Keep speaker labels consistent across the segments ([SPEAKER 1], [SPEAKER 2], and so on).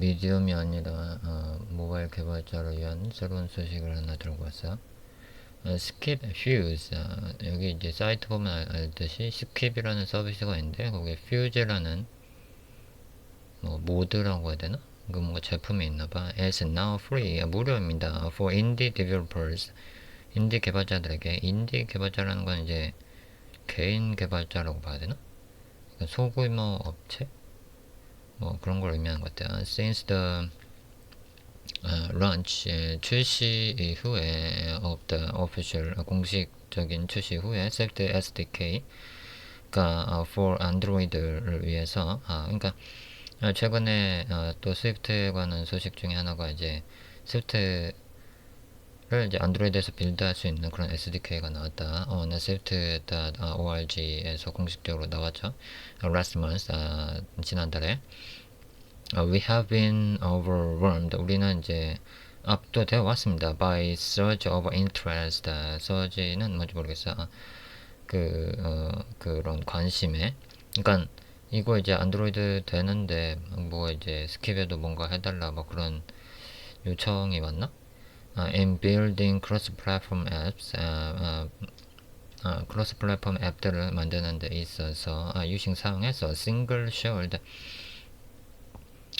[SPEAKER 1] 미디움이 아니라 어, 모바일 개발자를 위한 새로운 소식을 하나 들고 왔어요. 어, 스킵 퓨즈 어, 여기 이제 사이트 보면 알, 알듯이 스킵이라는 서비스가 있는데 거기에 퓨즈라는 뭐 모드라고 해야 되나? 그 뭔가 제품이 있나봐. It's now free 무료입니다. For indie developers 인디 개발자들에게 인디 개발자라는 건 이제 개인 개발자라고 봐야 되나? 소규모 업체 뭐 그런 걸 의미하는 것 같아요. Since the uh, launch 예, 출시 이후에 of the official 어, 공식적인 출시 후에 Swift SDK가 어, for 안드로이드를 위해서 아 그러니까 어, 최근에 어, 또 스위프트에 관한 소식 중에 하나가 이제 스위프트 를 이제 안드로이드에서 빌드할 수 있는 그런 SDK가 나왔다. 어, 네, swift.org에서 공식적으로 나왔죠. 어, last month, 아, 지난달에. 어, we have been overwhelmed. 우리는 이제 압도되어 왔습니다. by surge of interest. 아, surge는 뭔지 모르겠어. 아, 그, 어, 그런 관심에. 그러니까 이거 이제 안드로이드 되는데 뭐 이제 스킵에도 뭔가 해달라 뭐 그런 요청이 왔나? 아, in building cross-platform apps, 아, 아, 아, 플랫폼 앱들을 만드는 데 있어서 아, 유싱 사용해서 single shared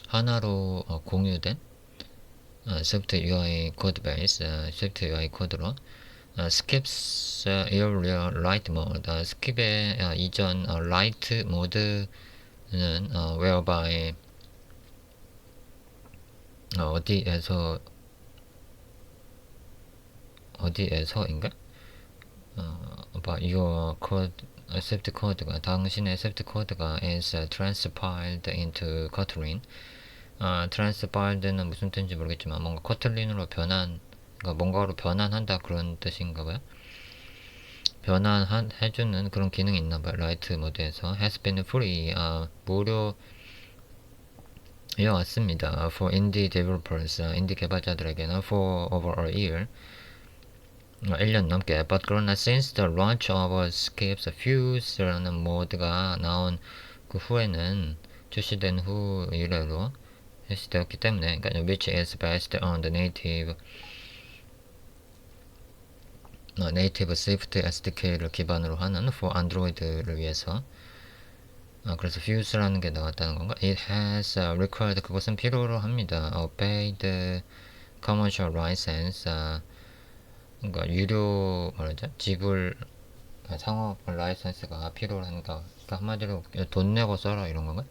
[SPEAKER 1] 하나로 어, 공유된 아, Swift UI 코드 베이스, 아, Swift UI 코드로 아, skips 아, earlier light mode, 아, 아, 이전 아, light 모드는 어, whereby 어, 어디에서 어디에서인가? 어, about your code, accept code가 당신의 accept code가 is uh, transpiled into Kotlin. 아, transpiled는 무슨 뜻인지 모르겠지만 뭔가 코틀린으로 변한, 그러니까 뭔가로 변환한다 그런 뜻인가 봐요. 변환한 해주는 그런 기능이 있나 봐요. 라이트 모드에서 has been free 아, 무료 이어왔습니다. for indie developers 아, 인디 개발자들에게는 for over a year 1년 넘게 but 그러나 since the launch of Skips Fuse라는 모드가 나온 그 후에는 출시된 후 이래로 출시되었기 때문에 그러니까 which is based on the native 어, 네이티브 스위프트 SDK를 기반으로 하는 for 안드로이드를 위해서 아, 그래서 Fuse라는 게 나왔다는 건가? It has uh, required 그것은 필요로 합니다. A paid commercial license 아, 그러니까 유료 뭐라죠? 지불 아, 상업 라이센스가 필요로 하니까 그러니까 한마디로 돈 내고 써라 이런 건가?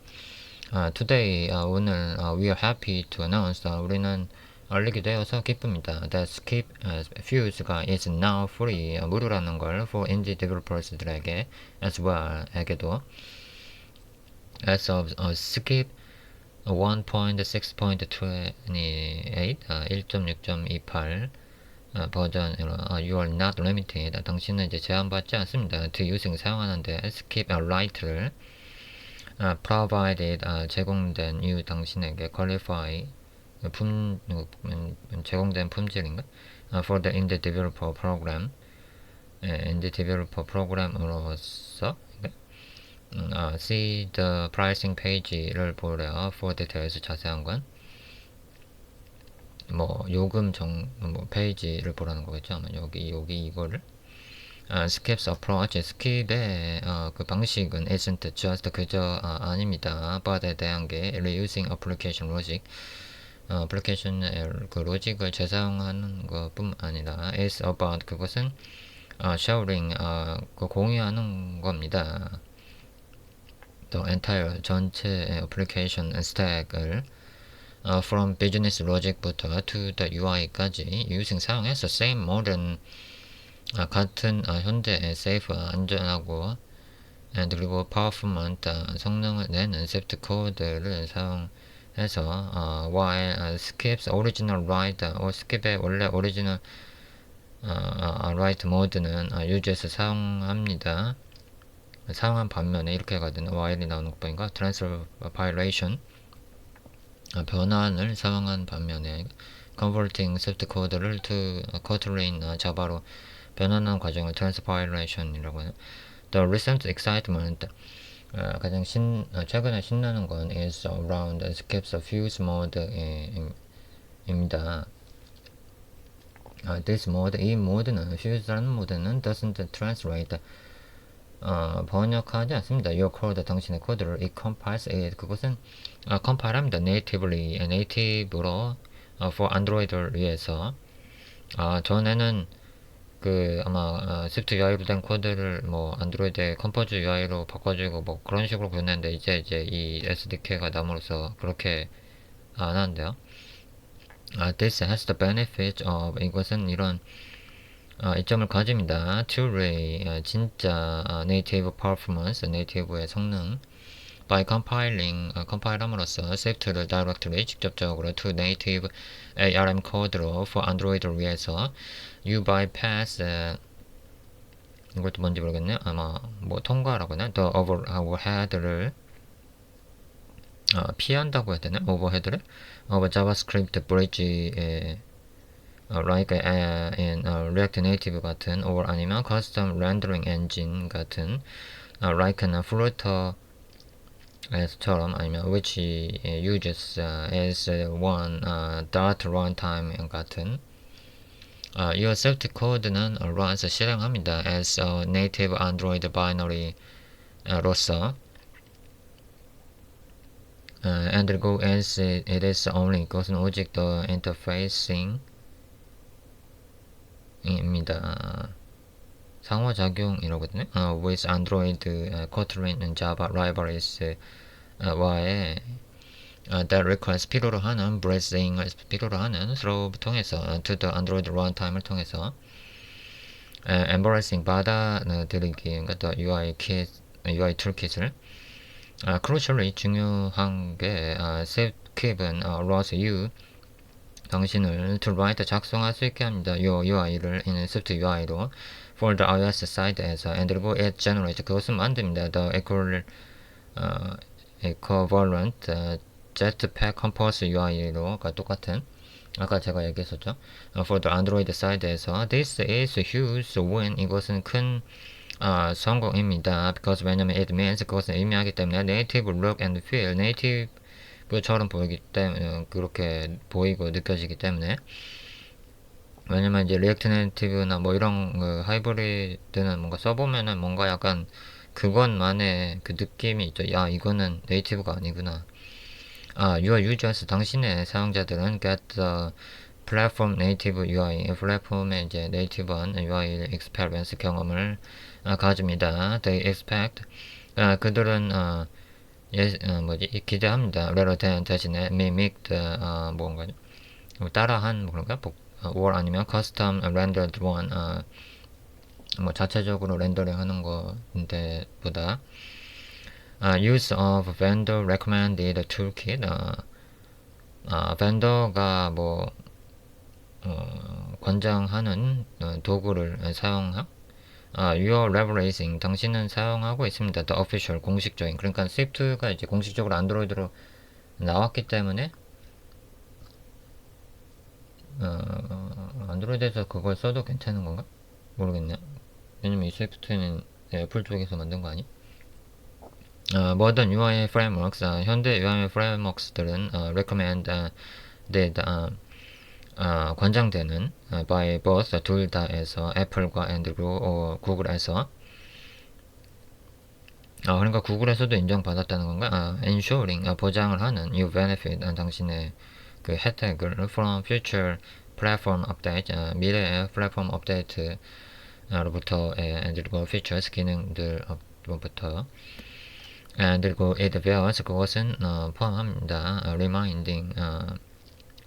[SPEAKER 1] 아, today 아, 오늘 아, we are happy to announce 아, 우리는 알리게 되어서 기쁩니다. That Skip uh, Fuse가 is now free 아, 무료라는 걸 for indie developers들에게 as well 에게도 as of uh, Skip 1.6.28 아, 1.6.28 아, 버전으로 아, You are not limited. 당신은 이제 제한받지 않습니다. to using 사용하는데 skip a right를 아, provided 아, 제공된 you 당신에게 qualify 품 음, 제공된 품질인가? 아, for the indie developer program 예, indie developer 음, 아, see the pricing page를 보래요. for details 자세한 건. 뭐 요금 정 뭐 페이지를 보라는 거겠죠? 아마 여기 여기 이거를. 아, 스킵스 어프로치 스킵의 어, 그 방식은 isn't just 그저 아, 아닙니다. Bud에 대한 게 reusing application logic. 어, 애플리케이션의 그 로직을 재사용하는 것뿐 아니라 is about 그것은 어, sharing 어, 그 공유하는 겁니다. the entire 전체 애플리케이션 스택을 uh, from business logic부터 to the UI까지 using 사용해서 same modern 아, 같은 아, 현대 safe 안전하고 그리고 performant 아, 성능을 내는 swift 코드를 사용해서 아, while 아, skips original write or skip의 원래 오리지널 아, 아, write 모드는 아, 유지해서 사용합니다. 사용한 반면에 이렇게 가되는 while이 나오는 것 보니까 transfer violation 아, 변환을 사용한 반면에 converting soft code를 to 아, 자바로 변환하는 과정을 transpilation 이라고 해요. The recent excitement 어, 가장 신, 어, 최근에 신나는 건 is around skips fuse mode 예, 임- 입니다. 아, this mode, 이 모드는 fuse라는 모드는 doesn't translate 어, 번역하지 않습니다. Your code, 당신의 코드를 it compiles it. 그것은 어, compile합니다. natively, native로 어, for Android를 위해서 아, 전에는 그 아마 어, 스위프트 UI로 된 코드를 뭐 안드로이드 컴포즈 UI로 바꿔주고 뭐 그런 식으로 보냈는데 이제 이제 이 SDK가 남으로써 그렇게 안 하는데요. 아, this has the benefit of 이것은 이런 아, 이점을 가집니다. truly 아, 진짜 아, native performance, native의 성능 by compiling 아, 컴파일함으로써 스위프트를 directly 직접적으로 to native ARM 코드로 for Android를 위해서 you bypass 에, 이것도 뭔지 모르겠네요. 아마 뭐 통과라고 하나 the over, overhead를 어, 피한다고 해야 되나? overhead를 of JavaScript bridge에 어, like uh, in uh, React Native 같은 or 아니면 custom rendering engine 같은 uh, like a Flutter 에서처럼 아니면 which uses uh, as one uh, dot runtime 같은 어, 이 safety code는 runs 실행합니다. as a native Android binary 어, 로서 어, and go as it is only 그것은 오직 the interfacing 입니다. 상호작용이라거든요. 어, with Android, uh, Kotlin, and Java libraries 어, 와의 어, that requires 필요로 하는 browsing을 필요로 하는 through 통해서 어, to the Android runtime을 통해서 어, embracing 받아들이기 그러니까 the UI kit, UI toolkit을 아, crucially 중요한 게 아, save keep은 어, allows you 당신을 write 작성할 수 있게 합니다. 요 UI를 in Swift UI로 the iOS side에서 and 그리고 it generate 그것은 만듭니다. the equal 어, equivalent 어, Jetpack Compose UI로가 똑같은 아까 제가 얘기했었죠. 어, for the Android side에서 this is huge win 이것은 큰 아, 성공입니다. because 왜냐면 it means 그것은 의미하기 때문에 native look and feel native 처럼 보이기 때문에 그렇게 보이고 느껴지기 때문에 왜냐면 이제 리액트 네이티브나 뭐 이런 그 하이브리드는 뭔가 써보면은 뭔가 약간 그것만의 그 느낌이 있죠. 야 이거는 네이티브가 아니구나. 아, your users 당신의 사용자들은 get the platform native UI 플랫폼의 이제 네이티브한 UI experience 경험을 아, 가집니다. They expect 아, 그들은 아, 예, 어, 뭐지 기대합니다. rather than 대신에 mimicked 아, 뭔가 따라한 뭐 그런가 복, 어, or 아니면 custom rendered one 아, 뭐 자체적으로 렌더링하는 건데 보다 아, use of vendor recommended toolkit 아, 아, vendor가 뭐 어, 권장하는 어, 도구를 사용하 아, you are leveraging 당신은 사용하고 있습니다. the official 공식적인 그러니까 스위프트가 이제 공식적으로 안드로이드로 나왔기 때문에 어, 안드로이드에서 그걸 써도 괜찮은 건가? 모르겠네요. 왜냐면 이 스위프트는 애플 쪽에서 만든 거 아니? 어, modern UI frameworks, 어, 현대 UI frameworks들은 어, recommend 어, that, 어, 어, 권장되는 어, by both 둘 다에서 애플과 앤드루 어, 구글에서 어, 그러니까 구글에서도 인정받았다는 건가? 아, ensuring 어, 보장을 하는 you benefit 어, 당신의 그 혜택을 from future platform update 어, 미래의 플랫폼 업데이트로부터 그리고 features 기능들로부터 그리고 it bears 그것은 어, 포함합니다. 어, reminding 어,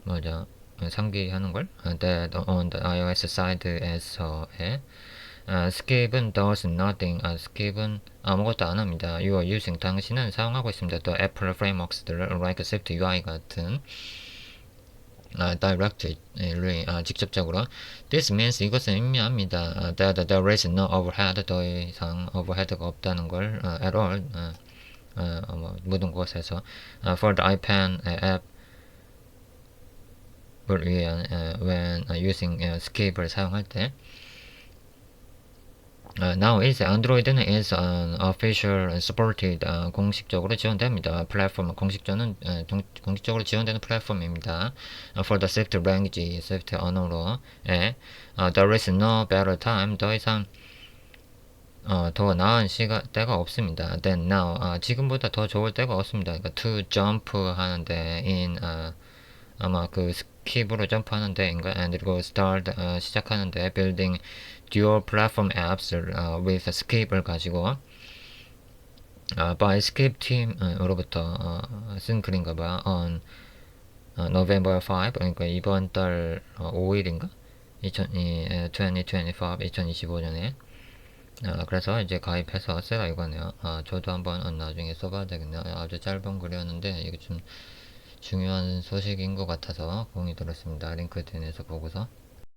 [SPEAKER 1] 뭐죠? 상기하는 걸 that on the iOS side에서의 아, skip은 does nothing. 아, skip은 아무것도 안 합니다. You are using 당신은 사용하고 있습니다. 또 애플 frameworks들을 like Swift UI 같은 아, directly 아, 직접적으로 this means 이것은 의미합니다. 아, that there is no overhead 더 이상 overhead가 없다는 걸 아, at all 아, 아, 뭐, 모든 곳에서 아, for the iPad 앱 을 위한 uh, when uh, using uh, skip을 사용할 때 아, now is 안드로이드는 is an official supported 아, 공식적으로 지원됩니다. 플랫폼 동- 공식적으로 지원되는 플랫폼입니다. 아, for the Swift language, Swift 언어로 에, 아, there is no better time 더 이상 어, 더 나은 시가 때가 없습니다. Than now 아, 지금보다 더 좋을 때가 없습니다. 그러니까 to jump 하는데 in 아, 아마 그 스킵으로 점프하는데 그리고 start 어, 시작하는데 dual platform apps 어, with skip을 가지고 어, by skip team으로부터 어, 쓴 글인가 봐 on 어, November 5 그러니까 이번 달 어, 5일인가 2000, 이, 에, 2025 2025년에 어, 그래서 이제 가입해서 쓰라 이거네요. 아, 저도 한번 어, 나중에 써봐야 되겠네요. 아주 짧은 글이었는데 이게 좀 중요한 소식인 것 같아서 공이 들었습니다. 링크드인에서 보고서.